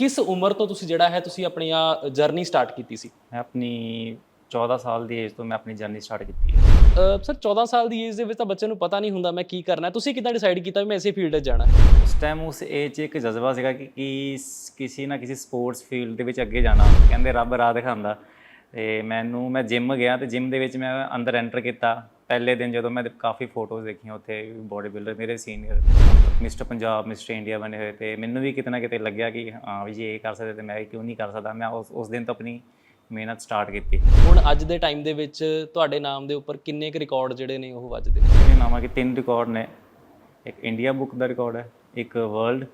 ਕਿਸ ਉਮਰ ਤੋਂ ਤੁਸੀਂ ਜਿਹੜਾ ਹੈ ਤੁਸੀਂ ਆਪਣੀ ਆ ਜਰਨੀ ਸਟਾਰਟ ਕੀਤੀ ਸੀ ਮੈਂ ਆਪਣੀ 14 ਸਾਲ ਦੀ ਏਜ ਤੋਂ ਮੈਂ ਆਪਣੀ ਜਰਨੀ ਸਟਾਰਟ ਕੀਤੀ ਹੈ ਸਰ 14 ਸਾਲ ਦੀ ਏਜ ਦੇ ਵਿੱਚ ਤਾਂ ਬੱਚੇ ਨੂੰ ਪਤਾ ਨਹੀਂ ਹੁੰਦਾ ਮੈਂ ਕੀ ਕਰਨਾ ਹੈ। ਤੁਸੀਂ ਕਿੱਦਾਂ ਡਿਸਾਈਡ ਕੀਤਾ ਵੀ ਮੈਂ ਇਸੇ ਫੀਲਡ 'ਚ ਜਾਣਾ ਹੈ? ਉਸ ਟਾਈਮ ਉਸ ਏਜ 'ਚ ਇੱਕ ਜਜ਼ਬਾ ਸੀਗਾ ਕਿ ਕਿ ਸ- ਕਿਸੇ ਨਾ ਕਿਸੇ ਸਪੋਰਟਸ ਫੀਲਡ ਦੇ ਵਿੱਚ ਅੱਗੇ ਜਾਣਾ ਕਹਿੰਦੇ ਰੱਬ ਰਾਹ ਦਿਖਾਉਂਦਾ ਤੇ ਮੈਨੂੰ ਮੈਂ ਜਿਮ ਗਿਆ ਤੇ ਜਿਮ ਦੇ ਵਿੱਚ ਮੈਂ ਅੰਦਰ ਐਂਟਰ ਕੀਤਾ। ਪਹਿਲੇ ਦਿਨ ਜਦੋਂ ਮੈਂ ਕਾਫੀ ਫੋਟੋਜ਼ ਦੇਖੀਆਂ ਉੱਥੇ ਬੋਡੀ ਬਿਲਡਰ ਮੇਰੇ senior mister Punjab mister India ਬਣੇ ਹੋਏ ਤੇ ਮੈਨੂੰ ਵੀ ਕਿਤੇ ਨਾ ਕਿਤੇ ਲੱਗਿਆ ਕਿ ਹਾਂ ਵੀ ਜੇ ਇਹ ਕਰ ਸਕਦੇ ਤੇ ਮੈਂ ਕਿਉਂ ਨਹੀਂ ਕਰ ਸਕਦਾ। ਮੈਂ ਉਸ ਉਸ ਦਿਨ ਤੋਂ ਆਪਣੀ ਮਿਹਨਤ ਸਟਾਰਟ ਕੀਤੀ। ਹੁਣ ਅੱਜ ਦੇ ਟਾਈਮ ਦੇ ਵਿੱਚ ਤੁਹਾਡੇ ਨਾਮ ਦੇ ਉੱਪਰ ਕਿੰਨੇ ਕੁ ਰਿਕਾਰਡ ਜਿਹੜੇ ਨੇ ਉਹ ਵੱਜਦੇ? ਨੇ ਮੇਰੇ ਨਾਮਾਂ ਕੇ ਤਿੰਨ ਰਿਕਾਰਡ ਨੇ। ਇੱਕ ਇੰਡੀਆ ਬੁੱਕ ਦਾ ਰਿਕਾਰਡ ਹੈ ਇੱਕ ਵਰਲਡ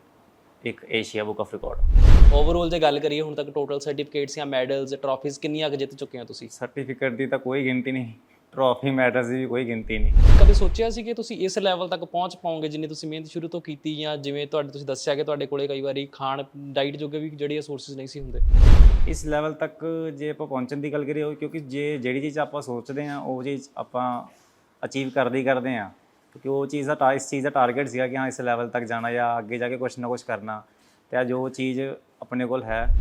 ਇੱਕ Asia book of record. Overall ਜੇ ਗੱਲ ਕਰੀਏ ਹੁਣ ਤੱਕ ਟੋਟਲ ਸਰਟੀਫਿਕੇਟਸ ਜਾਂ ਮੈਡਲਸ ਟਰਾਫੀਜ਼ ਕਿੰਨੀਆਂ ਕੁ ਜਿੱਤ ਚੁੱਕੇ ਹੋ ਤੁਸੀਂ? ਸਰਟੀਫਿਕੇਟ ਦੀ ਤਾਂ ਕੋਈ ਗਿਣਤੀ ਨਹੀਂ। ਟਰੋਫੀ ਮੈਡਲਸ ਦੀ ਵੀ ਕੋਈ ਗਿਣਤੀ ਨਹੀਂ। ਕਦੇ ਸੋਚਿਆ ਸੀ ਕਿ ਤੁਸੀਂ ਇਸ ਲੈਵਲ ਤੱਕ ਪਹੁੰਚ ਪਾਓਗੇ ਜਿੰਨੀ ਤੁਸੀਂ ਮਿਹਨਤ ਸ਼ੁਰੂ ਤੋਂ ਕੀਤੀ ਜਾਂ ਜਿਵੇਂ ਤੁਹਾਡੇ ਤੁਸੀਂ ਦੱਸਿਆ ਕਿ ਤੁਹਾਡੇ ਕੋਲੇ ਕਈ ਵਾਰੀ ਖਾਣ ਡਾਈਟ ਜੋਗੇ ਵੀ ਜਿਹੜੀ ਸੋਰਸਸ ਨਹੀਂ ਸੀ ਹੁੰਦੇ? ਇਸ ਲੈਵਲ ਤੱਕ ਜੇ ਆਪਾਂ ਪਹੁੰਚਣ ਦੀ ਗੱਲ ਕਰੀਏ ਉਹ ਕਿਉਂਕਿ ਜੇ ਜਿਹੜੀ ਚੀਜ਼ ਆਪਾਂ ਸੋਚਦੇ ਆ ਉਹ ਚੀਜ਼ ਆਪਾਂ ਅਚੀਵ ਕਰਦੇ ਹੀ ਕਰਦੇ ਆ ਕਿਉਂਕਿ ਉਹ ਚੀਜ਼ ਦਾ ਟਾ- ਇਸ ਚੀਜ਼ ਦਾ ਟਾਰਗੇਟ ਸੀਗਾ ਕਿ ਹਾਂ, ਇਸ ਲੈਵਲ ਤੱਕ ਜਾਣਾ ਜਾਂ ਅੱਗੇ ਜਾ ਕੇ ਕੁਝ ਨਾ ਕੁਝ ਕਰਨਾ। ਤੇ ਅੱਜ ਉਹ ਚੀਜ਼ ਆਪਣੇ ਕੋਲ ਹੈ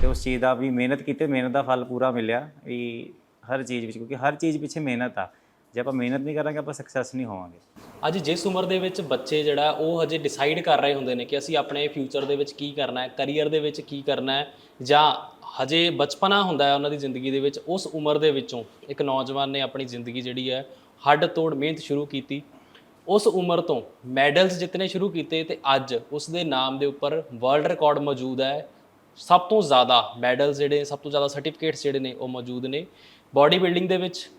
ਤੇ ਉਸ ਚੀਜ਼ ਦਾ ਵੀ ਮਿਹਨਤ ਕੀਤੀ, ਮਿਹਨਤ ਦਾ ਫਲ ਪੂਰਾ ਮਿਲਿਆ ਵੀ ਹਰ ਚੀਜ਼ ਵਿੱਚ, ਕਿਉਂਕਿ ਹਰ ਚੀਜ਼ ਪਿੱਛੇ ਮਿਹਨਤ ਆ। ਜੇ ਆਪਾਂ ਮਿਹਨਤ ਨਹੀਂ ਕਰਾਂਗੇ, ਆਪਾਂ ਸਕਸੈਸ ਨਹੀਂ ਹੋਵਾਂਗੇ। ਅੱਜ ਜਿਸ ਉਮਰ ਦੇ ਵਿੱਚ ਬੱਚੇ ਜਿਹੜਾ, ਉਹ ਹਜੇ ਡਿਸਾਈਡ ਕਰ ਰਹੇ ਹੁੰਦੇ ਨੇ ਕਿ ਅਸੀਂ ਆਪਣੇ ਫਿਊਚਰ ਦੇ ਵਿੱਚ ਕੀ ਕਰਨਾ ਹੈ ਕੈਰੀਅਰ ਦੇ ਵਿੱਚ ਕੀ ਕਰਨਾ ਹੈ, ਜਾਂ ਹਜੇ ਬਚਪਨਾ ਹੁੰਦਾ ਹੈ ਉਹਨਾਂ ਦੀ ਜ਼ਿੰਦਗੀ ਦੇ ਵਿੱਚ, ਉਸ ਉਮਰ ਦੇ ਵਿੱਚੋਂ ਇੱਕ ਨੌਜਵਾਨ ਨੇ ਆਪਣੀ ਜ਼ਿੰਦਗੀ ਜਿਹੜੀ ਹੈ, ਹੱਡ ਤੋੜ, ਮਿਹਨਤ ਸ਼ੁਰੂ ਕੀਤੀ। ਉਸ ਉਮਰ ਤੋਂ ਮੈਡਲਸ ਜਿੱਤਨੇ ਸ਼ੁਰੂ ਕੀਤੇ ਤੇ ਅੱਜ ਉਸ ਦੇ ਨਾਮ ਦੇ ਉੱਪਰ ਵਰਲਡ ਰਿਕਾਰਡ ਮੌਜੂਦ ਹੈ। ਸਭ ਤੋਂ ਜ਼ਿਆਦਾ ਮੈਡਲਸ ਜਿਹੜੇ, ਸਭ ਤੋਂ ਜ਼ਿਆਦਾ ਸਰਟੀਫਿਕੇਟਸ ਜਿਹੜੇ ਨੇ, ਉਹ ਮੌਜੂਦ ਨੇ। ਬਾਡੀ ਬਿਲਡਿੰਗ ਦੇ ਵਿੱਚ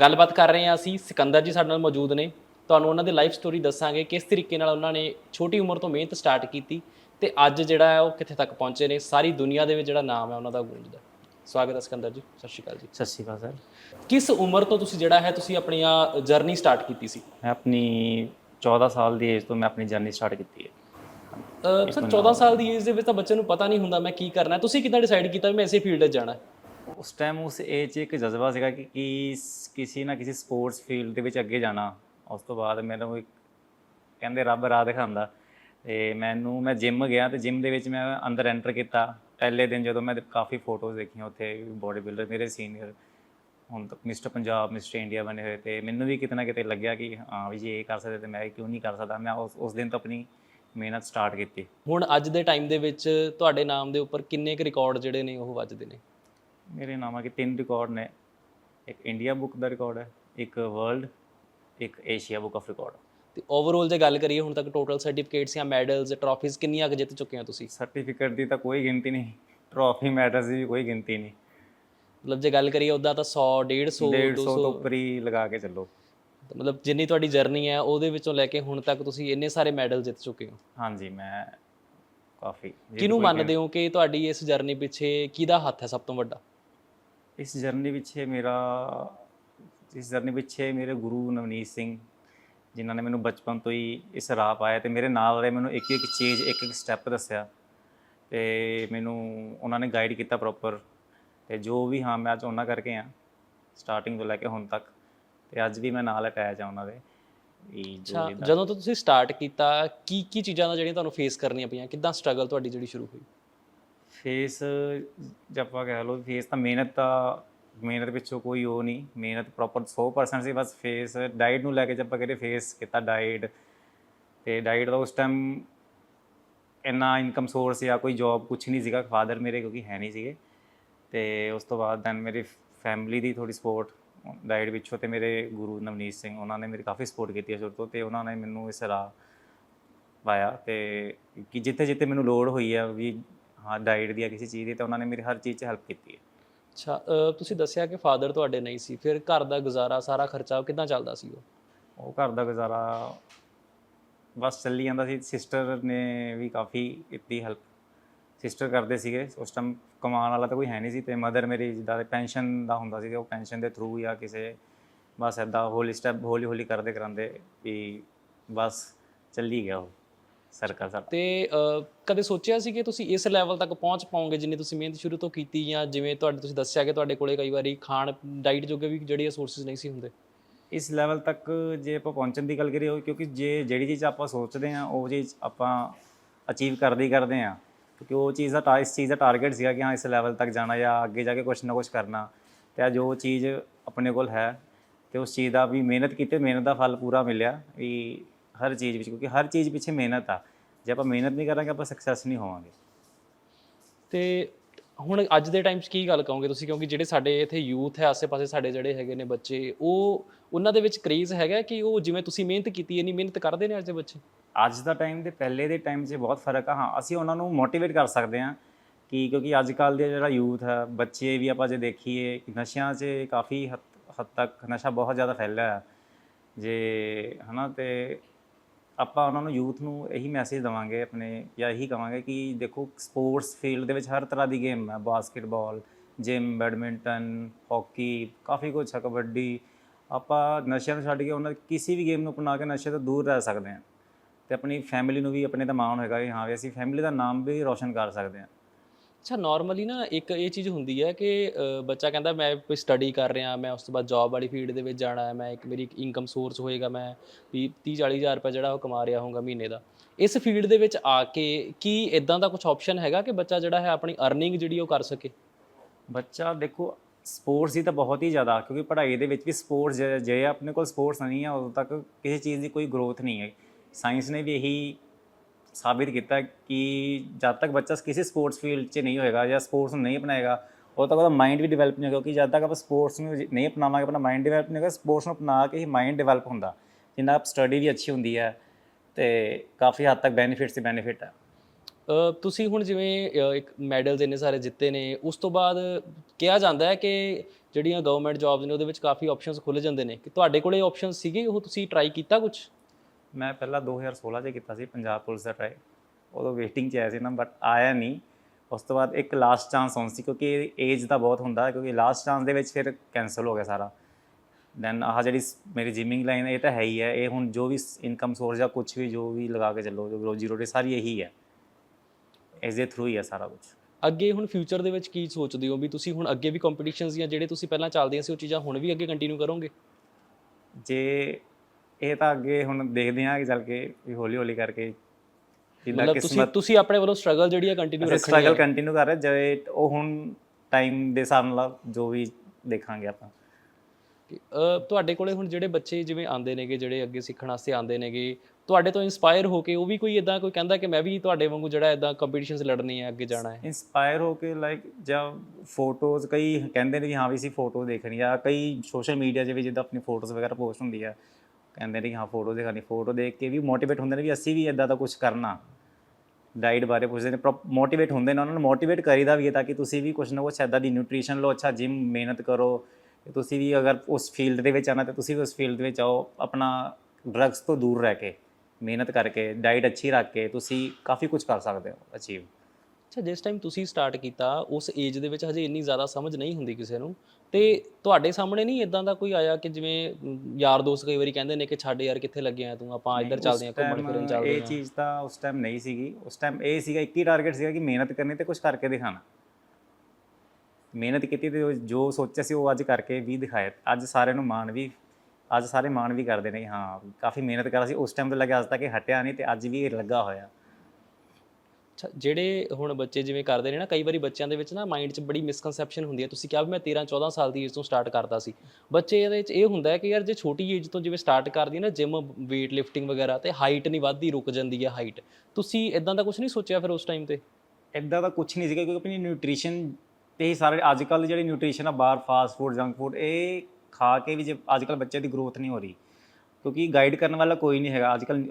ਗੱਲਬਾਤ ਕਰ ਰਹੇ ਹਾਂ ਅਸੀਂ। ਸਿਕੰਦਰ ਜੀ ਸਾਡੇ ਨਾਲ ਮੌਜੂਦ ਨੇ। ਤੁਹਾਨੂੰ ਉਹਨਾਂ ਦੀ ਲਾਈਫ ਸਟੋਰੀ ਦੱਸਾਂਗੇ, ਕਿਸ ਤਰੀਕੇ ਨਾਲ ਉਹਨਾਂ ਨੇ ਛੋਟੀ ਉਮਰ ਤੋਂ ਮਿਹਨਤ ਸਟਾਰਟ ਕੀਤੀ ਤੇ ਅੱਜ ਜਿਹੜਾ ਹੈ ਉਹ ਕਿੱਥੇ ਤੱਕ ਪਹੁੰਚੇ ਨੇ। ਸਾਰੀ ਦੁਨੀਆ ਦੇ ਵਿੱਚ ਜਿਹੜਾ ਨਾਮ ਹੈ, ਉਹਨਾਂ ਦਾ ਗੂੰਜਦਾ। ਸਵਾਗਤ ਹੈ ਸਿਕੰਦਰ ਜੀ ਸਤਿ ਸ਼੍ਰੀ ਅਕਾਲ ਜੀ। ਸਤਿ ਸ਼੍ਰੀ ਅਕਾਲ ਸਰ। ਕਿਸ ਉਮਰ ਤੋਂ ਤੁਸੀਂ ਜਿਹੜਾ ਹੈ ਤੁਸੀਂ ਆਪਣੀ ਆ ਜਰਨੀ ਸਟਾਰਟ ਕੀਤੀ ਸੀ? ਮੈਂ ਆਪਣੀ 14 ਸਾਲ ਦੀ ਏਜ ਤੋਂ ਮੈਂ ਆਪਣੀ ਜਰਨੀ ਸਟਾਰਟ ਕੀਤੀ ਹੈ। ਅਹ ਸਰ 14 ਸਾਲ ਦੀ ਏਜ ਦੇ ਵਿੱਚ ਤਾਂ ਬੱਚੇ ਨੂੰ ਪਤਾ ਨਹੀਂ ਹੁੰਦਾ ਮੈਂ ਕੀ ਕਰਨਾ ਹੈ। ਤੁਸੀਂ ਕਿੱਦਾਂ ਡਿਸਾਈਡ ਕੀਤਾ ਵੀ ਮੈਂ ਇਸੇ ਫੀਲਡ 'ਚ ਜਾਣਾ ਹੈ? ਉਸ ਟਾਈਮ ਉਸ ਏਜ 'ਚ ਇੱਕ ਜਜ਼ਬਾ ਸੀਗਾ ਕਿ ਕਿ ਸ- ਕਿਸੇ ਨਾ ਕਿਸੇ ਸਪੋਰਟਸ ਫੀਲਡ ਦੇ ਵਿੱਚ ਅੱਗੇ ਜਾਣਾ। ਉਸ ਤੋਂ ਬਾਅਦ ਮੈਨੂੰ ਇੱਕ ਕਹਿੰਦੇ ਰੱਬ ਰਾਹ ਦਿਖਾਉਂਦਾ। ਤੇ ਮੈਨੂੰ ਮੈਂ ਜਿਮ ਗਿਆ ਤੇ ਜਿਮ ਦੇ ਵਿੱਚ ਮੈਂ ਅੰਦਰ ਐਂਟਰ ਕੀਤਾ। ਪਹਿਲੇ ਦਿਨ ਜਦੋਂ ਮੈਂ ਕਾਫੀ ਫੋਟੋਜ਼ ਦੇਖੀਆਂ ਉੱਥੇ ਬੋਡੀ ਬਿਲਡਰ ਮੇਰੇ ਸੀਨੀਅਰ ਹੁਣ ਤੱਕ ਮਿਸਟਰ ਪੰਜਾਬ ਮਿਸਟਰ ਇੰਡੀਆ ਬਣੇ ਹੋਏ ਤੇ ਮੈਨੂੰ ਵੀ ਕਿਤੇ ਨਾ ਕਿਤੇ ਲੱਗਿਆ ਕਿ ਹਾਂ ਵੀ ਜੇ ਇਹ ਕਰ ਸਕਦੇ ਤੇ ਮੈਂ ਕਿਉਂ ਨਹੀਂ ਕਰ ਸਕਦਾ। ਮੈਂ ਉਸ ਉਸ ਦਿਨ ਤੋਂ ਆਪਣੀ ਮਿਹਨਤ ਸਟਾਰਟ ਕੀਤੀ। ਹੁਣ ਅੱਜ ਦੇ ਟਾਈਮ ਦੇ ਵਿੱਚ ਤੁਹਾਡੇ ਨਾਮ ਦੇ ਉੱਪਰ ਕਿੰਨੇ ਕੁ ਰਿਕਾਰਡ ਜਿਹੜੇ ਨੇ ਉਹ ਵੱਜਦੇ ਨੇ? ਮੇਰੇ ਨਾਮਾਂ ਕੇ ਤਿੰਨ ਰਿਕਾਰਡ ਨੇ। ਇੱਕ ਇੰਡੀਆ ਬੁੱਕ ਦਾ ਰਿਕਾਰਡ ਹੈ ਇੱਕ ਵਰਲਡ ਇੱਕ ਏਸ਼ੀਆ ਬੁੱਕ ਆਫ ਰਿਕਾਰਡ ਤੇ ਓਵਰਆਲ ਜੇ ਗੱਲ ਕਰੀਏ ਹੁਣ ਤੱਕ ਟੋਟਲ ਸਰਟੀਫਿਕੇਟਸ ਜਾਂ ਮੈਡਲਸ ਟਰਾਫੀਜ਼ ਕਿੰਨੀਆਂ ਕੁ ਜਿੱਤ ਚੁੱਕੇ ਹੋ ਤੁਸੀਂ? ਸਰਟੀਫਿਕੇਟ ਦੀ ਤਾਂ ਕੋਈ ਗਿਣਤੀ ਨਹੀਂ। ਟਰੋਫੀ ਮੈਡਲਸ ਦੀ ਵੀ ਕੋਈ ਗਿਣਤੀ ਨਹੀਂ। ਮਤਲਬ ਜੇ ਗੱਲ ਕਰੀਏ ਉਦਾਂ ਤਾਂ 100 150 150 200 ਤੋਂ ਉੱਪਰ ਹੀ ਲਗਾ ਕੇ ਚੱਲੋ। ਮਤਲਬ ਜਿੰਨੀ ਤੁਹਾਡੀ ਜਰਨੀ ਹੈ ਉਹਦੇ ਵਿੱਚੋਂ ਲੈ ਕੇ ਹੁਣ ਤੱਕ ਤੁਸੀਂ ਇੰਨੇ ਸਾਰੇ ਮੈਡਲ ਜਿੱਤ ਚੁੱਕੇ ਹੋ। ਹਾਂਜੀ ਮੈਂ ਕਾਫੀ ਕਿਹਨੂੰ ਮੰਨਦੇ ਹੋ ਕਿ ਤੁਹਾਡੀ ਇਸ ਜਰਨੀ ਪਿੱਛੇ ਕਿਹਦਾ ਹੱਥ ਹੈ ਸਭ ਤੋਂ ਵੱਡਾ? ਇਸ ਜਰਨੀ ਪਿੱਛੇ ਮੇਰਾ ਇਸ ਜਰਨੀ ਪਿੱਛੇ ਮੇਰੇ ਗੁਰੂ ਨਵਨੀਤ ਸਿੰਘ ਜਿਨ੍ਹਾਂ ਨੇ ਮੈਨੂੰ ਬਚਪਨ ਤੋਂ ਹੀ ਇਸ ਰਾਹ ਪਾਇਆ ਤੇ ਮੇਰੇ ਨਾਲ ਵਾਲੇ ਮੈਨੂੰ ਇੱਕ ਇੱਕ ਚੀਜ਼ ਇੱਕ ਇੱਕ ਸਟੈਪ ਦੱਸਿਆ ਤੇ ਮੈਨੂੰ ਉਹਨਾਂ ਨੇ ਗਾਈਡ ਕੀਤਾ ਪ੍ਰੋਪਰ ਤੇ ਜੋ ਵੀ ਹਾਂ ਮੈਂ ਅੱਜ ਉਹਨਾਂ ਕਰਕੇ ਆ ਸਟਾਰਟਿੰਗ ਤੋਂ ਲੈ ਕੇ ਹੁਣ ਤੱਕ ਤੇ ਅੱਜ ਵੀ ਮੈਂ ਨਾਲ ਅਟੈਚ ਆ ਉਹਨਾਂ ਦੇ ਅੱਛਾ ਜਦੋਂ ਤੋਂ ਤੁਸੀਂ ਸਟਾਰਟ ਕੀਤਾ ਕੀ ਕੀ ਚੀਜ਼ਾਂ ਦਾ ਜਿਹੜੀਆਂ ਤੁਹਾਨੂੰ ਫੇਸ ਕਰਨੀਆਂ ਪਈਆਂ? ਕਿੱਦਾਂ ਸਟਰਗਲ ਤੁਹਾਡੀ ਜਿਹੜੀ ਸ਼ੁਰੂ ਹੋਈ? ਫੇਸ ਜੇ ਆਪਾਂ ਕਹਿ ਲਓ ਫੇਸ ਤਾਂ ਮਿਹਨਤ ਤਾਂ ਮਿਹਨਤ ਪਿੱਛੋਂ ਕੋਈ ਉਹ ਨਹੀਂ, ਮਿਹਨਤ ਪ੍ਰੋਪਰ 100% ਸੀ, ਬਸ ਫੇਸ ਡਾਈਟ ਨੂੰ ਲੈ ਕੇ ਜੇ ਆਪਾਂ ਕਰੀਏ ਫੇਸ ਕੀਤਾ ਡਾਈਟ ਤੇ ਡਾਈਟ ਦਾ ਉਸ ਟਾਈਮ ਇੰਨਾ ਇਨਕਮ ਸੋਰਸ ਜਾਂ ਕੋਈ ਜੌਬ ਕੁਝ ਨਹੀਂ ਸੀਗਾ ਫਾਦਰ ਮੇਰੇ ਕਿਉਂਕਿ ਹੈ ਨਹੀਂ ਸੀਗੇ, ਤੇ ਉਸ ਤੋਂ ਬਾਅਦ ਦੈਨ ਮੇਰੀ ਫੈਮਿਲੀ ਦੀ ਥੋੜੀ ਸਪੋਰਟ ਡਾਈਟ ਵਿੱਚੋਂ ਤੇ ਮੇਰੇ ਗੁਰੂ ਨਵਨੀਤ ਸਿੰਘ, ਉਹਨਾਂ ਨੇ ਮੇਰੀ ਕਾਫੀ ਸਪੋਰਟ ਕੀਤੀ ਹੈ ਸ਼ੁਰੂ ਤੋਂ, ਤੇ ਉਹਨਾਂ ਨੇ ਮੈਨੂੰ ਇਸ ਰਾਹ ਪਾਇਆ, ਤੇ ਕਿ ਜਿੱਥੇ ਜਿੱਥੇ ਮੈਨੂੰ ਲੋੜ ਹੋਈ ਆ ਵੀ ਹਾਂ ਡਾਈਟ ਦੀ ਆ ਕਿਸੇ ਚੀਜ਼ ਦੀ, ਤਾਂ ਉਹਨਾਂ ਨੇ ਮੇਰੀ ਹਰ ਚੀਜ਼ 'ਚ ਹੈਲਪ ਕੀਤੀ ਹੈ ਅੱਛਾ ਤੁਸੀਂ ਦੱਸਿਆ ਕਿ ਫਾਦਰ ਤੁਹਾਡੇ ਨਹੀਂ ਸੀ, ਫਿਰ ਘਰ ਦਾ ਗੁਜ਼ਾਰਾ, ਸਾਰਾ ਖਰਚਾ ਕਿੱਦਾਂ ਚੱਲਦਾ ਸੀ ਉਹ? ਉਹ ਘਰ ਦਾ ਗੁਜ਼ਾਰਾ ਬਸ ਚੱਲੀ ਜਾਂਦਾ ਸੀ ਸਿਸਟਰ ਨੇ ਵੀ ਕਾਫੀ ਕੀਤੀ ਹੈਲਪ ਸਿਸਟਰ ਕਰਦੇ ਸੀਗੇ, ਉਸ ਟਾਈਮ ਕਮਾਉਣ ਵਾਲਾ ਤਾਂ ਕੋਈ ਹੈ ਨਹੀਂ ਸੀ ਤੇ ਮਦਰ ਮੇਰੀ ਜਿੱਦਾਂ ਪੈਨਸ਼ਨ ਦਾ ਹੁੰਦਾ ਸੀ, ਉਹ ਪੈਨਸ਼ਨ ਦੇ ਥਰੂ ਜਾਂ ਕਿਸੇ ਬਸ ਐਦਾਂ ਹੌਲੀ ਸਟੈਪ ਹੌਲੀ ਹੌਲੀ ਕਰਦੇ ਕਰਾਂਦੇ ਵੀ ਬਸ ਚੱਲੀ ਗਿਆ ਉਹ। ਸਰਕਲ ਸਾਡਾ ਤੇ ਅਹ, ਕਦੇ ਸੋਚਿਆ ਸੀ ਕਿ ਤੁਸੀਂ ਇਸ ਲੈਵਲ ਤੱਕ ਪਹੁੰਚ ਪਾਓਗੇ ਜਿੰਨੀ ਤੁਸੀਂ ਮਿਹਨਤ ਸ਼ੁਰੂ ਤੋਂ ਕੀਤੀ ਜਾਂ ਜਿਵੇਂ ਤੁਹਾਡੇ ਤੁਸੀਂ ਦੱਸਿਆ ਕਿ ਤੁਹਾਡੇ ਕੋਲੇ ਕਈ ਵਾਰੀ ਖਾਣ ਡਾਈਟ ਜੋਗੇ ਵੀ ਜਿਹੜੀ ਸੋਰਸਸ ਨਹੀਂ ਸੀ ਹੁੰਦੇ? ਇਸ ਲੈਵਲ ਤੱਕ ਜੇ ਆਪਾਂ ਪਹੁੰਚਣ ਦੀ ਗੱਲ ਕਰੀਏ ਉਹ ਕਿਉਂਕਿ ਜੇ ਜਿਹੜੀ ਚੀਜ਼ ਆਪਾਂ ਸੋਚਦੇ ਆ ਉਹ ਚੀਜ਼ ਆਪਾਂ ਅਚੀਵ ਕਰਦੇ ਹੀ ਕਰਦੇ ਆ ਕਿਉਂਕਿ ਉਹ ਚੀਜ਼ ਦਾ ਟਾ- ਇਸ ਚੀਜ਼ ਦਾ ਟਾਰਗੇਟ ਸੀਗਾ ਕਿ ਹਾਂ ਇਸ ਲੈਵਲ ਤੱਕ ਜਾਣਾ ਜਾਂ ਅੱਗੇ ਜਾ ਕੇ ਕੁਝ ਨਾ ਕੁਝ ਕਰਨਾ। ਤੇ ਅੱਜ ਉਹ ਚੀਜ਼ ਆਪਣੇ ਕੋਲ ਹੈ ਤੇ ਉਸ ਚੀਜ਼ ਦਾ ਵੀ ਮਿਹਨਤ ਕੀਤੀ ਮਿਹਨਤ ਦਾ ਫਲ ਪੂਰਾ ਮਿਲਿਆ ਵੀ ਹਰ ਚੀਜ਼ ਵਿੱਚ ਕਿਉਂਕਿ ਹਰ ਚੀਜ਼ ਪਿੱਛੇ ਮਿਹਨਤ ਆ। ਜੇ ਆਪਾਂ ਮਿਹਨਤ ਨਹੀਂ ਕਰਾਂਗੇ ਆਪਾਂ ਸਕਸੈਸ ਨਹੀਂ ਹੋਵਾਂਗੇ। ਤੇ ਹੁਣ ਅੱਜ ਦੇ ਟਾਈਮ 'ਚ ਕੀ ਗੱਲ ਕਹੋਗੇ ਤੁਸੀਂ? ਕਿਉਂਕਿ ਜਿਹੜੇ ਸਾਡੇ ਇੱਥੇ ਯੂਥ ਹੈ ਆਸੇ-ਪਾਸੇ ਸਾਡੇ ਜਿਹੜੇ ਹੈਗੇ ਨੇ ਬੱਚੇ ਉਹ ਉਹਨਾਂ ਦੇ ਵਿੱਚ ਕ੍ਰੇਜ਼ ਹੈਗਾ ਕਿ ਉਹ ਜਿਵੇਂ ਤੁਸੀਂ ਮਿਹਨਤ ਕੀਤੀ ਇੰਨੀ ਮਿਹਨਤ ਕਰਦੇ ਨੇ ਅੱਜ ਦੇ ਬੱਚੇ? ਅੱਜ ਦਾ ਟਾਈਮ ਤੇ ਪਹਿਲੇ ਦੇ ਟਾਈਮ 'ਚ ਬਹੁਤ ਫ਼ਰਕ ਆ। ਹਾਂ ਅਸੀਂ ਉਹਨਾਂ ਨੂੰ ਮੋਟੀਵੇਟ ਕਰ ਸਕਦੇ ਹਾਂ ਕਿ ਕਿਉਂਕਿ ਅੱਜ ਕੱਲ੍ਹ ਦੇ ਜਿਹੜਾ ਯੂਥ ਹੈ ਬੱਚੇ ਵੀ ਆਪਾਂ ਜੇ ਦੇਖੀਏ ਨਸ਼ਿਆਂ 'ਚ ਕਾਫੀ ਹੱਦ ਹੱਦ ਤੱਕ ਨਸ਼ਾ ਬਹੁਤ ਜ਼ਿਆਦਾ ਫੈਲਿਆ ਹੈ ਜੇ ਹਨਾ ਤੇ ਆਪਾਂ ਉਹਨਾਂ ਨੂੰ ਯੂਥ ਨੂੰ ਇਹੀ ਮੈਸੇਜ ਦਵਾਂਗੇ ਆਪਣੇ ਜਾਂ ਇਹੀ ਕਵਾਂਗੇ ਕਿ ਦੇਖੋ ਸਪੋਰਟਸ ਫੀਲਡ ਦੇ ਵਿੱਚ ਹਰ ਤਰ੍ਹਾਂ ਦੀ ਗੇਮ ਹੈ ਬਾਸਕਟਬਾਲ ਜਿਮ ਬੈਡਮਿੰਟਨ ਹਾਕੀ ਕਾਫੀ ਕੁਛ ਹੈ, ਕਬੱਡੀ। ਆਪਾਂ ਨਸ਼ਿਆਂ ਨੂੰ ਛੱਡ ਕੇ ਉਹਨਾਂ ਕਿਸੇ ਵੀ ਗੇਮ ਨੂੰ ਅਪਣਾ ਕੇ ਨਸ਼ੇ ਤੋਂ ਦੂਰ ਰਹਿ ਸਕਦੇ ਹਾਂ। ਤੇ ਆਪਣੀ ਫੈਮਿਲੀ ਨੂੰ ਵੀ ਆਪਣੇ ਦਾ ਮਾਣ ਹੋਏਗਾ ਕਿ ਹਾਂ ਵੀ ਅਸੀਂ ਫੈਮਿਲੀ ਦਾ ਨਾਮ ਵੀ ਰੋਸ਼ਨ ਕਰ ਸਕਦੇ ਹਾਂ। ਅੱਛਾ ਨਾਰਮਲੀ ਨਾ ਇੱਕ ਇਹ ਚੀਜ਼ ਹੁੰਦੀ ਹੈ ਕਿ ਅ, ਬੱਚਾ ਕਹਿੰਦਾ ਮੈਂ ਕੋਈ ਸਟੱਡੀ ਕਰ ਰਿਹਾ ਮੈਂ ਉਸ ਤੋਂ ਬਾਅਦ ਜੌਬ ਵਾਲੀ ਫੀਲਡ ਦੇ ਵਿੱਚ ਜਾਣਾ ਹੈ ਮੈਂ ਇੱਕ ਮੇਰੀ ਇਨਕਮ ਸੋਰਸ ਹੋਏਗਾ ਮੈਂ ਵੀ 30 40 ਹਜ਼ਾਰ ਰੁਪਏ ਜਿਹੜਾ ਉਹ ਕਮਾ ਰਿਹਾ ਹੋਊਗਾ ਮਹੀਨੇ ਦਾ। ਇਸ ਫੀਲਡ ਦੇ ਵਿੱਚ ਆ ਕੇ ਕੀ ਇਦਾਂ ਦਾ ਕੁਝ ਆਪਸ਼ਨ ਹੈਗਾ ਕਿ ਬੱਚਾ ਜਿਹੜਾ ਹੈ ਆਪਣੀ ਅਰਨਿੰਗ ਜਿਹੜੀ ਉਹ ਕਰ ਸਕੇ? ਬੱਚਾ ਦੇਖੋ ਸਪੋਰਟਸ ਦੀ ਤਾਂ ਬਹੁਤ ਹੀ ਜ਼ਿਆਦਾ ਕਿਉਂਕਿ ਪੜ੍ਹਾਈ ਦੇ ਵਿੱਚ ਵੀ ਸਪੋਰਟਸ ਜੇ ਜੇ ਆਪਣੇ ਕੋਲ ਸਪੋਰਟਸ ਨਹੀਂ ਹੈ ਉਦੋਂ ਤੱਕ ਕਿਸੇ ਚੀਜ਼ ਦੀ ਕੋਈ ਗਰੋਥ ਨਹੀਂ ਹੈ ਸਾਇੰਸ ਨੇ ਵੀ ਇਹੀ ਸਾਬਿਤ ਕੀਤਾ ਕਿ ਜਦ ਤੱਕ ਬੱਚਾ ਕਿਸੇ ਸਪੋਰਟਸ ਫੀਲਡ 'ਚ ਨਹੀਂ ਹੋਏਗਾ ਜਾਂ ਸਪੋਰਟਸ ਨੂੰ ਨਹੀਂ ਅਪਣਾਏਗਾ, ਉਦੋਂ ਤੱਕ ਉਹਦਾ ਮਾਈਂਡ ਵੀ ਡਿਵੈਲਪ ਨਹੀਂ ਹੋਗਾ ਕਿਉਂਕਿ ਜਦ ਤੱਕ ਆਪਾਂ ਸਪੋਰਟਸ ਨੂੰ ਜ- ਨਹੀਂ ਅਪਣਾਵਾਂਗੇ, ਆਪਣਾ ਮਾਈਂਡ ਡਿਵੈਲਪ ਨਹੀਂ ਹੋਗਾ ਸਪੋਰਟਸ ਨੂੰ ਅਪਣਾ ਕੇ ਹੀ ਮਾਈਂਡ ਡਿਵੈਲਪ ਹੁੰਦਾ। ਜਿੰਨਾ ਸਟੱਡੀ ਵੀ ਅੱਛੀ ਹੁੰਦੀ ਹੈ ਤੇ ਕਾਫੀ ਹੱਦ ਤੱਕ ਬੈਨੀਫਿਟਸ ਹੀ ਬੈਨੀਫਿਟ ਹੈ। ਤੁਸੀਂ ਹੁਣ ਜਿਵੇਂ ਇੱਕ ਮੈਡਲਸ ਇੰਨੇ ਸਾਰੇ ਜਿੱਤੇ ਨੇ, ਉਸ ਤੋਂ ਬਾਅਦ ਕਿਹਾ ਜਾਂਦਾ ਹੈ ਕਿ ਜਿਹੜੀਆਂ ਗਵਰਨਮੈਂਟ ਜੌਬਸ ਨੇ, ਉਹਦੇ ਵਿੱਚ ਕਾਫੀ ਆਪਸ਼ਨਸ ਖੁੱਲ ਜਾਂਦੇ ਨੇ। ਕਿ ਤੁਹਾਡੇ ਕੋਲੇ ਆਪਸ਼ਨਸ ਸੀਗੇ? ਉਹ ਤੁਸੀਂ ਟਰਾਈ ਕੀਤਾ ਕੁਝ ਮੈਂ ਪਹਿਲਾਂ 2016 'ਚ ਕੀਤਾ ਸੀ ਪੰਜਾਬ ਪੁਲਿਸ ਦਾ ਟਰਾਈ। ਉਦੋਂ ਵੇਟਿੰਗ 'ਚ ਆਇਆ ਸੀ ਨਾ ਬਟ ਆਇਆ ਨਹੀਂ। ਉਸ ਤੋਂ ਬਾਅਦ ਇੱਕ ਲਾਸਟ ਚਾਂਸ ਆਉਣ ਸੀ ਕਿਉਂਕਿ ਏਜ ਦਾ ਬਹੁਤ ਹੁੰਦਾ ਕਿਉਂਕਿ ਲਾਸਟ ਚਾਂਸ ਦੇ ਵਿੱਚ ਫਿਰ ਕੈਨਸਲ ਹੋ ਗਿਆ ਸਾਰਾ। ਦੈਨ ਆਹ ਜਿਹੜੀ ਮੇਰੀ ਜਿਮਿੰਗ ਲਾਈਨ ਇਹ ਤਾਂ ਹੈ ਹੀ ਹੈ। ਇਹ ਹੁਣ ਜੋ ਵੀ ਇਨਕਮ ਸੋਰਸ ਜਾਂ ਕੁਝ ਵੀ ਜੋ ਵੀ ਲਗਾ ਕੇ ਚੱਲੋ ਜੋ ਰੋਜੀ ਰੋਟੀ ਸਾਰੀ ਇਹੀ ਹੈ। ਇਸ ਦੇ ਥਰੂ ਹੀ ਹੈ ਸਾਰਾ ਕੁਝ ਅੱਗੇ ਹੁਣ ਫਿਊਚਰ ਦੇ ਵਿੱਚ ਕੀ ਸੋਚਦੇ ਹੋ? ਵੀ ਤੁਸੀਂ ਹੁਣ ਅੱਗੇ ਵੀ ਕੰਪੀਟੀਸ਼ਨਸ ਜਾਂ ਜਿਹੜੇ ਤੁਸੀਂ ਪਹਿਲਾਂ ਚੱਲਦੀਆਂ ਸੀ ਉਹ ਚੀਜ਼ਾਂ ਹੁਣ ਵੀ ਅੱਗੇ ਕੰਟੀਨਿਊ ਕਰੋਗੇ? ਜੇ ਇਹ ਤਾਂ ਅੱਗੇ ਹੁਣ ਦੇਖਦੇ ਹਾਂ ਕਿ ਚੱਲ ਕੇ ਵੀ ਹੌਲੀ ਹੌਲੀ ਕਰਕੇ ਜਿੱਦਾਂ ਮਤਲਬ ਤੁਸੀਂ ਕਿਸਮਤ ਤੁਸੀਂ ਆਪਣੇ ਵੱਲੋਂ ਸਟਰਗਲ ਜਿਹੜੀ ਆ ਕੰਟੀਨਿਊ ਅਸੀਂ ਰੱਖਣੀ ਹੈ ਸਟਰਗਲ ਕੰਟੀਨਿਊ ਕਰ ਰਹੇ ਜੇ ਉਹ ਹੁਣ ਟਾਈਮ ਦੇ ਹਿਸਾਬ ਨਾਲ ਜੋ ਵੀ ਦੇਖਾਂਗੇ ਆਪਾਂ। ਅ, ਤੁਹਾਡੇ ਕੋਲੇ ਹੁਣ ਜਿਹੜੇ ਬੱਚੇ ਜਿਵੇਂ ਆਉਂਦੇ ਨੇਗੇ ਜਿਹੜੇ ਅੱਗੇ ਸਿੱਖਣ ਵਾਸਤੇ ਆਉਂਦੇ ਨੇਗੇ ਤੁਹਾਡੇ ਤੋਂ ਇਨਸਪਾਇਰ ਹੋ ਕੇ ਉਹ ਵੀ ਕੋਈ ਇਦਾਂ ਕੋਈ ਕਹਿੰਦਾ ਕਿ ਮੈਂ ਵੀ ਤੁਹਾਡੇ ਵਾਂਗੂ ਜਿਹੜਾ ਇਦਾਂ ਕੰਪੀਟੀਸ਼ਨਸ ਲੜਨੀ ਹੈ ਅੱਗੇ ਜਾਣਾ ਹੈ? ਇਨਸਪਾਇਰ ਹੋ ਕੇ ਲਾਈਕ ਜਾਂ ਫੋਟੋਜ਼ ਕਈ ਕਹਿੰਦੇ ਨੇ ਵੀ ਹਾਂ ਵੀ ਅਸੀਂ ਫੋਟੋ ਦੇਖਣੀ ਆ ਕਈ ਸੋਸ਼ਲ ਮੀਡੀਆ 'ਚ ਵੀ ਜਿੱਦਾਂ ਆਪਣੀ ਫੋਟੋਜ਼ ਵਗੈਰਾ ਪੋਸਟ ਹੁੰਦੀ ਆ ਕਹਿੰਦੇ ਨੇ ਕਿ ਹਾਂ ਫੋਟੋ ਦਿਖਾਣੀ ਫੋਟੋ ਦੇਖ ਕੇ ਵੀ ਮੋਟੀਵੇਟ ਹੁੰਦੇ ਨੇ ਵੀ ਅਸੀਂ ਵੀ ਇਦਾਂ ਦਾ ਕੁਝ ਕਰਨਾ। ਡਾਈਟ ਬਾਰੇ ਪੁੱਛਦੇ ਨੇ ਮੋਟੀਵੇਟ ਹੁੰਦੇ ਨੇ, ਉਹਨਾਂ ਨੂੰ ਮੋਟੀਵੇਟ ਕਰੀਦਾ ਵੀ ਹੈ ਤਾਂ ਕਿ ਤੁਸੀਂ ਵੀ ਕੁਝ ਨਾ ਕੁਝ ਇਦਾਂ ਦੀ ਨਿਊਟ੍ਰੀਸ਼ਨ ਲਓ, ਅੱਛਾ ਜਿਮ ਮਿਹਨਤ ਕਰੋ। ਤੁਸੀਂ ਵੀ ਅਗਰ ਉਸ ਫੀਲਡ ਦੇ ਵਿੱਚ ਆਣਾ ਤਾਂ ਤੁਸੀਂ ਵੀ ਉਸ ਫੀਲਡ ਦੇ ਵਿੱਚ ਆਓ, ਆਪਣਾ ਡਰੱਗਸ ਤੋਂ ਦੂਰ ਰਹਿ ਕੇ, ਮਿਹਨਤ ਕਰਕੇ ਡਾਈਟ ਅੱਛੀ ਰੱਖ ਕੇ ਤੁਸੀਂ ਕਾਫੀ ਕੁਝ ਕਰ ਸਕਦੇ ਹੋ ਅਚੀਵ ਅੱਛਾ ਜਿਸ ਟਾਈਮ ਤੁਸੀਂ ਸਟਾਰਟ ਕੀਤਾ ਉਸ ਏਜ ਦੇ ਵਿੱਚ ਹਜੇ ਇੰਨੀ ਜ਼ਿਆਦਾ ਸਮਝ ਨਹੀਂ ਹੁੰਦੀ ਕਿਸੇ ਨੂੰ। ਤੇ ਤੁਹਾਡੇ ਸਾਹਮਣੇ ਨਹੀਂ ਇਦਾਂ ਦਾ ਕੋਈ ਆਇਆ ਕਿ ਜਿਵੇਂ ਯਾਰ ਦੋਸਤ ਕਈ ਵਾਰੀ ਕਹਿੰਦੇ ਨੇ ਕਿ ਛੱਡ ਯਾਰ ਕਿੱਥੇ ਲੱਗੇ ਆ ਤੂੰ? ਆਪਾਂ ਇੱਧਰ ਚੱਲਦੇ ਆ ਘੁੰਮਣ ਫਿਰਨ ਚੱਲਦੇ ਇਹ ਆ ਚੀਜ਼ ਤਾਂ ਉਸ ਟਾਈਮ ਨਹੀਂ ਸੀਗੀ। ਉਸ ਟਾਈਮ ਇਹ ਸੀਗਾ ਇੱਕ ਹੀ ਟਾਰਗੇਟ ਸੀਗਾ ਕਿ ਮਿਹਨਤ ਕਰਨੀ ਤੇ ਕੁਝ ਕਰਕੇ ਦਿਖਾਣਾ ਮਿਹਨਤ ਕੀਤੀ ਤੇ ਜੋ ਸੋਚਿਆ ਸੀ ਉਹ ਅੱਜ ਕਰਕੇ ਵੀ ਦਿਖਾਇਆ। ਅੱਜ ਸਾਰਿਆਂ ਨੂੰ ਮਾਣ ਵੀ ਅੱਜ ਸਾਰੇ ਮਾਣ ਵੀ ਕਰਦੇ ਨੇ ਹਾਂ ਕਾਫੀ ਮਿਹਨਤ ਕਰਾ ਸੀ। ਉਸ ਟਾਈਮ ਤੋਂ ਲੱਗਿਆ ਅੱਜ ਤੱਕ ਇਹ ਹਟਿਆ ਨਹੀਂ ਤੇ ਅੱਜ ਵੀ ਇਹ ਲੱਗਾ ਹੋਇਆ। ਅੱਛਾ, ਜਿਹੜੇ ਹੁਣ ਬੱਚੇ ਜਿਵੇਂ ਕਰਦੇ ਨੇ ਨਾ, ਕਈ ਵਾਰੀ ਬੱਚਿਆਂ ਦੇ ਵਿੱਚ ਨਾ ਮਾਈਂਡ 'ਚ ਬੜੀ ਮਿਸਕਨਸੈਪਸ਼ਨ ਹੁੰਦੀ ਹੈ। ਤੁਸੀਂ ਕਿਹਾ ਵੀ ਮੈਂ 13 14 ਸਾਲ ਦੀ ਏਜ ਤੋਂ ਸਟਾਰਟ ਕਰਦਾ ਸੀ। ਬੱਚੇ ਇਹਦੇ ਵਿੱਚ ਇਹ ਹੁੰਦਾ ਹੈ ਕਿ ਯਾਰ ਜੇ ਛੋਟੀ ਏਜ ਤੋਂ ਜਿਵੇਂ ਸਟਾਰਟ ਕਰਦੀ ਹੈ ਨਾ ਜਿਮ weight lifting ਵਗੈਰਾ ਤੇ ਹਾਈਟ ਨਹੀਂ ਵੱਧਦੀ, ਰੁਕ ਜਾਂਦੀ ਹੈ ਹਾਈਟ ਤੁਸੀਂ ਇਦਾਂ ਦਾ ਕੁਝ ਨਹੀਂ ਸੋਚਿਆ ਫਿਰ ਉਸ ਟਾਈਮ ਤੇ? ਇਦਾਂ ਦਾ ਕੁਝ ਨਹੀਂ ਸੀਗਾ ਕਿਉਂਕਿ ਆਪਣੀ ਨਿਊਟ੍ਰੀਸ਼ਨ ਤੇ ਹੀ ਸਾਰੇ ਅੱਜ ਕੱਲ੍ਹ ਜਿਹੜੀ ਨਿਊਟ੍ਰੀਸ਼ਨ ਆ, ਬਾਹਰ ਫਾਸਟ ਫੂਡ ਜੰਕ ਫੂਡ ਇਹ ਖਾ ਕੇ ਵੀ ਜੇ ਅੱਜ ਕੱਲ੍ਹ ਬੱਚੇ ਦੀ ਗਰੋਥ ਨਹੀਂ ਹੋ ਰਹੀ। ਕਿਉਂਕਿ ਗਾਈਡ ਕਰਨ ਵਾਲਾ ਕੋਈ ਨਹੀਂ ਹੈਗਾ। ਅੱਜ ਕੱਲ੍ਹ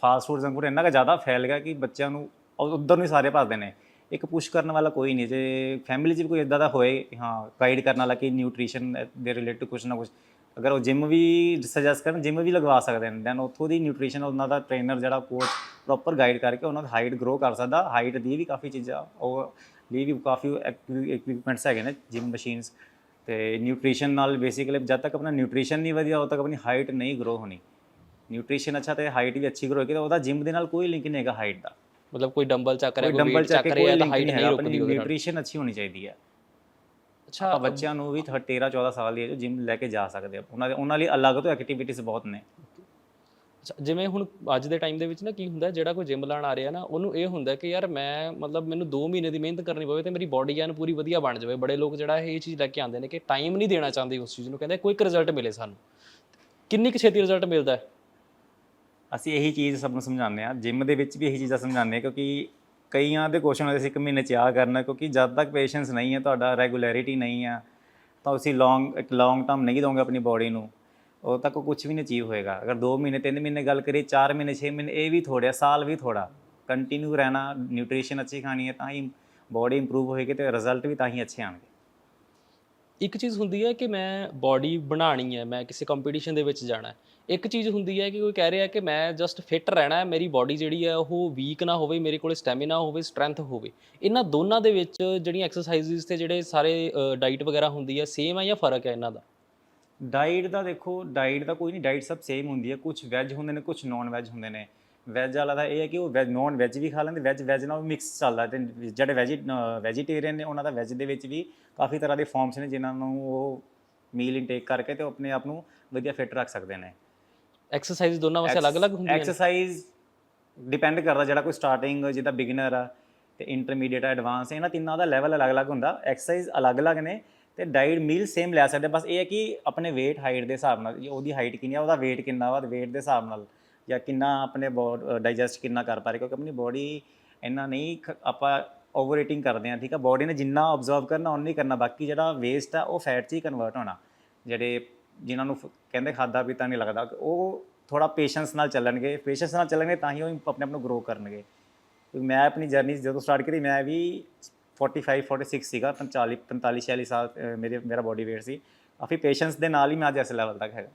ਫਾਸਟ ਫੂਡ ਜੰਕ ਫੂਡ ਇੰਨਾ ਕੁ ਜ਼ਿਆਦਾ ਫੈਲ ਗਿਆ ਕਿ ਬੱਚਿਆਂ ਨੂੰ ਉਧਰ ਨੂੰ ਹੀ ਸਾਰੇ ਭੱਜਦੇ ਨੇ। ਇੱਕ ਪੁਸ਼ ਕਰਨ ਵਾਲਾ ਕੋਈ ਨਹੀਂ, ਜੇ ਫੈਮਿਲੀ 'ਚ ਵੀ ਕੋਈ ਇਦਾਂ ਦਾ ਹੋਏ ਹਾਂ ਗਾਈਡ ਕਰਨ ਵਾਲਾ ਕਿ ਨਿਊਟ੍ਰੀਸ਼ਨ ਦੇ ਰਿਲੇਟਡ ਕੁਝ ਨਾ ਕੁਝ ਅਗਰ ਉਹ ਜਿਮ ਵੀ ਸੁਜੈਸਟ ਕਰਨ ਜਿਮ ਵੀ ਲਗਵਾ ਸਕਦੇ ਨੇ ਦੈਨ ਉੱਥੋਂ ਦੀ ਨਿਊਟ੍ਰੀਸ਼ਨ ਉਹਨਾਂ ਦਾ ਟ੍ਰੇਨਰ ਜਿਹੜਾ ਕੋਚ ਪ੍ਰੋਪਰ ਗਾਈਡ ਕਰਕੇ ਉਹਨਾਂ ਦੀ ਹਾਈਟ ਗਰੋ ਕਰ ਸਕਦਾ। ਹਾਈਟ ਦੀ ਵੀ ਕਾਫੀ ਚੀਜ਼ਾਂ, ਉਹ ਲਈ ਵੀ ਕਾਫੀ ਇਕਵਿਪਮੈਂਟਸ ਹੈਗੇ ਨੇ ਜਿਮ ਮਸ਼ੀਨਸ ਤੇ ਨਿਊਟ੍ਰੀਸ਼ਨ ਨਾਲ ਬੇਸਿਕਲੀ ਜਦ ਤੱਕ ਆਪਣਾ ਨਿਊਟ੍ਰੀਸ਼ਨ ਨਹੀਂ ਵਧੀਆ, ਉਦੋਂ ਤੱਕ ਆਪਣੀ ਹਾਈਟ ਨਹੀਂ ਗਰੋ ਹੋਣੀ। ਨਿਊਟ੍ਰੀਸ਼ਨ ਅੱਛਾ ਤੇ ਹਾਈਟ ਵੀ ਅੱਛੀ ਗਰੋ ਹੋਏਗੀ ਤਾਂ ਉਹਦਾ ਜਿਮ ਦੇ ਨਾਲ ਕੋਈ ਲਿੰਕ ਨਹੀਂ ਹੈਗਾ ਹਾਈਟ ਦਾ। ਮਤਲਬ ਕੋਈ ਡੰਬਲ ਚੱਕ ਰਿਹਾ ਕੋਈ ਕੋਈ ਡੰਬਲ ਚੱਕ ਰਿਹਾ ਕੋਈ ਤਾਂ ਹਾਈਟ ਨਹੀਂ ਰੁਕਦੀ ਉਹਦੇ ਨਾਲ। ਨਿਊਟ੍ਰੀਸ਼ਨ ਅੱਛੀ ਹੋਣੀ ਚਾਹੀਦੀ ਹੈ। ਅੱਛਾ ਬੱਚਿਆਂ ਨੂੰ ਵੀ 13 14 ਸਾਲ ਦੀ ਏਜ ਜਿਮ ਲੈ ਕੇ ਜਾ ਸਕਦੇ ਆ। ਉਹਨਾਂ ਦੇ ਉਹਨਾਂ ਲਈ ਅਲੱਗ ਤੋਂ ਐਕਟੀਵਿਟੀਜ਼ ਬਹੁਤ ਨੇ। ਜਿਵੇਂ ਹੁਣ ਅੱਜ ਦੇ ਟਾਈਮ ਦੇ ਵਿੱਚ ਨਾ ਕੀ ਹੁੰਦਾ ਜਿਹੜਾ ਕੋਈ ਜਿਮ ਲਾਣ ਆ ਰਿਹਾ ਨਾ ਉਹਨੂੰ ਇਹ ਹੁੰਦਾ ਕਿ ਯਾਰ ਮੈਂ ਮਤਲਬ ਮੈਨੂੰ 2 ਮਹੀਨੇ ਦੀ ਮਿਹਨਤ ਕਰਨੀ ਪਵੇ ਤੇ ਮੇਰੀ ਬਾਡੀ ਐਨ ਪੂਰੀ ਵਧੀਆ ਬਣ ਜਾਵੇ। ਬੜੇ ਲੋਕ ਜਿਹੜਾ ਇਹ ਚੀਜ਼ ਲੈ ਕੇ ਆਉਂਦੇ ਨੇ ਕਿ ਟਾਈਮ ਨਹੀਂ ਦੇਣਾ ਚਾਹੁੰਦੇ ਉਸ ਚੀਜ਼ ਨੂੰ ਕਹਿੰਦੇ ਕੁਇਕ ਰਿਜ਼ਲਟ ਮਿਲੇ ਸਾਨੂੰ। ਕਿੰਨੀ ਕੁ ਛੇਤੀ ਰਿਜ਼ਲਟ ਮਿਲਦਾ ਹੈ? ਅਸੀਂ ਇਹੀ ਚੀਜ਼ ਸਭ ਨੂੰ ਸਮਝਾਉਂਦੇ ਆ ਜਿਮ ਦੇ ਵਿੱਚ ਵੀ ਇਹੀ ਚੀਜ਼ਾਂ ਸਮਝਾਉਂਦੇ ਆ ਕਿਉਂਕਿ ਕਈਆਂ ਦੇ ਕੁਐਸਚਨ ਹੁੰਦੇ ਸੀ ਇੱਕ ਮਹੀਨੇ ਚ ਆ ਕਰਨਾ ਕਿਉਂਕਿ ਜਦ ਤੱਕ ਪੇਸ਼ੈਂਸ ਨਹੀਂ ਹੈ, ਤੁਹਾਡਾ ਰੈਗੂਲੈਰਿਟੀ ਨਹੀਂ ਆ ਤਾਂ ਅਸੀਂ ਲੌਂਗ ਇੱਕ ਲੌਂਗ ਟਰਮ ਨਹੀਂ ਦੋਗੇ ਆਪਣੀ ਬਾਡੀ ਨੂੰ, ਉਦੋਂ ਤੱਕ ਕੁਝ ਵੀ ਨਹੀਂ ਅਚੀਵ ਹੋਏਗਾ। ਅਗਰ 2 ਮਹੀਨੇ 3 ਮਹੀਨੇ ਗੱਲ ਕਰੀਏ 4 ਮਹੀਨੇ 6 ਮਹੀਨੇ, ਇਹ ਵੀ ਥੋੜ੍ਹਾ, ਸਾਲ ਵੀ ਥੋੜਾ ਕੰਟੀਨਿਊ ਰਹਿਣਾ ਨਿਊਟ੍ਰੀਸ਼ਨ ਅੱਛੀ ਖਾਣੀ ਹੈ, ਤਾਂ ਹੀ ਬਾਡੀ ਇੰਪਰੂਵ ਹੋਏਗੀ ਤੇ ਰਿਜ਼ਲਟ ਵੀ ਤਾਂ ਹੀ ਅੱਛੇ ਆਣਗੇ ਇੱਕ ਚੀਜ਼ ਹੁੰਦੀ ਹੈ ਕਿ ਮੈਂ ਬਾਡੀ ਬਣਾਣੀ ਹੈ, ਮੈਂ ਕਿਸੇ ਕੰਪੀਟੀਸ਼ਨ ਦੇ ਵਿੱਚ ਜਾਣਾ ਹੈ। ਇੱਕ ਚੀਜ਼ ਹੁੰਦੀ ਹੈ ਕਿ ਕੋਈ ਕਹਿ ਰਿਹਾ ਕਿ ਮੈਂ ਜਸਟ ਫਿਟ ਰਹਿਣਾ ਹੈ, ਮੇਰੀ ਬਾਡੀ ਜਿਹੜੀ ਹੈ ਉਹ ਵੀਕ ਨਾ ਹੋਵੇ, ਮੇਰੇ ਕੋਲ ਸਟੈਮਿਨਾ ਹੋਵੇ ਸਟਰੈਂਥ ਹੋਵੇ। ਇਹਨਾਂ ਦੋਨਾਂ ਦੇ ਵਿੱਚ ਜਿਹੜੀਆਂ ਐਕਸਰਸਾਈਜ਼ਸ ਤੇ ਜਿਹੜੇ ਸਾਰੇ ਡਾਈਟ ਵਗੈਰਾ ਹੁੰਦੀ ਹੈ ਸੇਮ ਹੈ ਜਾਂ ਫ਼ਰਕ ਹੈ ਇਹਨਾਂ ਦਾ? ਡਾਈਟ ਦਾ ਦੇਖੋ ਡਾਈਟ ਦਾ ਕੋਈ ਨਹੀਂ ਡਾਈਟ ਸਭ ਸੇਮ ਹੁੰਦੀ ਹੈ। ਕੁਝ ਵੈਜ ਹੁੰਦੇ ਨੇ ਕੁਝ ਨਾਨ ਵੈਜ ਹੁੰਦੇ ਨੇ। ਵੈਜ ਵਾਲਾ ਦਾ ਇਹ ਹੈ ਕਿ ਉਹ ਵੈਜ ਨਾਨ ਵੈਜ ਵੀ ਖਾ ਲੈਂਦੇ ਵੈਜ ਵੈਜ ਨਾਲ ਮਿਕਸ ਚੱਲਦਾ। ਤੇ ਜਿਹੜੇ ਵੈਜੀ ਵੈਜੀਟੇਰੀਅਨ ਨੇ, ਉਹਨਾਂ ਦਾ ਵੈਜ ਦੇ ਵਿੱਚ ਵੀ ਕਾਫੀ ਤਰ੍ਹਾਂ ਦੇ ਫਾਰਮਸ ਨੇ, ਜਿਨ੍ਹਾਂ ਨੂੰ ਉਹ ਮੀਲ ਇਨਟੇਕ ਕਰਕੇ ਤੇ ਉਹ ਆਪਣੇ ਆਪ ਨੂੰ ਵਧੀਆ ਫਿਟ ਰੱਖ ਸਕਦੇ ਨੇ। ਐਕਸਰਸਾਈਜ਼ ਦੋਨਾਂ ਵਾਸਤੇ ਅਲੱਗ-ਅਲੱਗ ਹੁੰਦੀਆਂ ਨੇ। ਐਕਸਰਸਾਈਜ਼ ਡਿਪੈਂਡ ਕਰਦਾ ਜਿਹੜਾ ਕੋਈ ਸਟਾਰਟਿੰਗ ਜਿਹਦਾ ਬਿਗਨਰ ਆ ਤੇ ਇੰਟਰਮੀਡੀਏਟ ਐਡਵਾਂਸ ਇਹਨਾਂ ਤਿੰਨਾਂ ਦਾ ਲੈਵਲ ਅਲੱਗ-ਅਲੱਗ ਹੁੰਦਾ। ਐਕਸਰਸਾਈਜ਼ ਅਲੱਗ-ਅਲੱਗ ਨੇ ਤੇ ਡਾਈਟ ਮੀਲ ਸੇਮ ਲੈ ਸਕਦੇ ਬਸ ਇਹ ਹੈ ਕਿ ਆਪਣੇ weight ਹਾਈਟ ਦੇ ਹਿਸਾਬ ਨਾਲ ਉਹਦੀ ਹਾਈਟ ਕਿੰਨੀ ਆ ਉਹਦਾ weight ਕਿੰਨਾ ਵਾ weight ਦੇ ਹਿਸਾਬ ਨਾਲ ਜਾਂ ਕਿੰਨਾ ਆਪਣੇ ਡਾਈਜੈਸਟ ਕਿੰਨਾ ਕਰ ਪਾ ਰਹੇ ਕਿਉਂਕਿ ਆਪਣੀ ਬੋਡੀ ਇੰਨਾ ਨਹੀਂ ਆਪਾਂ ਓਵਰ ਈਟਿੰਗ ਕਰਦੇ ਆ ਠੀਕ ਆ? ਬੋਡੀ ਨੇ ਜਿੰਨਾ ਆਬਜ਼ਰਵ ਕਰਨਾ ਉਨਾ ਹੀ ਕਰਨਾ। ਬਾਕੀ ਜਿਹੜਾ ਵੇਸਟ ਆ ਉਹ ਫੈਟ 'ਚ ਹੀ ਕਨਵਰਟ ਹੋਣਾ। ਜਿਹੜੇ ਜਿਨ੍ਹਾਂ ਨੂੰ ਫ- ਕਹਿੰਦੇ ਖਾਦਾ ਪੀਤਾ ਨਹੀਂ ਲੱਗਦਾ ਉਹ ਥੋੜਾ ਪੇਸ਼ੈਂਸ ਨਾਲ ਚੱਲਣਗੇ। ਪੇਸ਼ੈਂਸ ਨਾਲ ਚੱਲਣਗੇ ਤਾਂ ਹੀ ਉਹ ਆਪਣੇ ਆਪ ਨੂੰ ਗਰੋ ਕਰਨਗੇ। ਕਿਉਂਕਿ ਮੈਂ ਆਪਣੀ ਜਰਨੀ ਜਦੋਂ ਸਟਾਰਟ ਕੀਤੀ ਮੈਂ ਵੀ 45 46 ਸੀਗਾ 45 45 46 ਸਾਲ ਅਹ, ਮੇਰੇ ਮੇਰਾ ਬੋਡੀ weight ਸੀ। ਕਾਫੀ ਪੇਸ਼ੈਂਸ ਦੇ ਨਾਲ ਹੀ ਮੈਂ ਅੱਜ ਇਸ ਲੈਵਲ ਤੱਕ ਹੈਗਾ।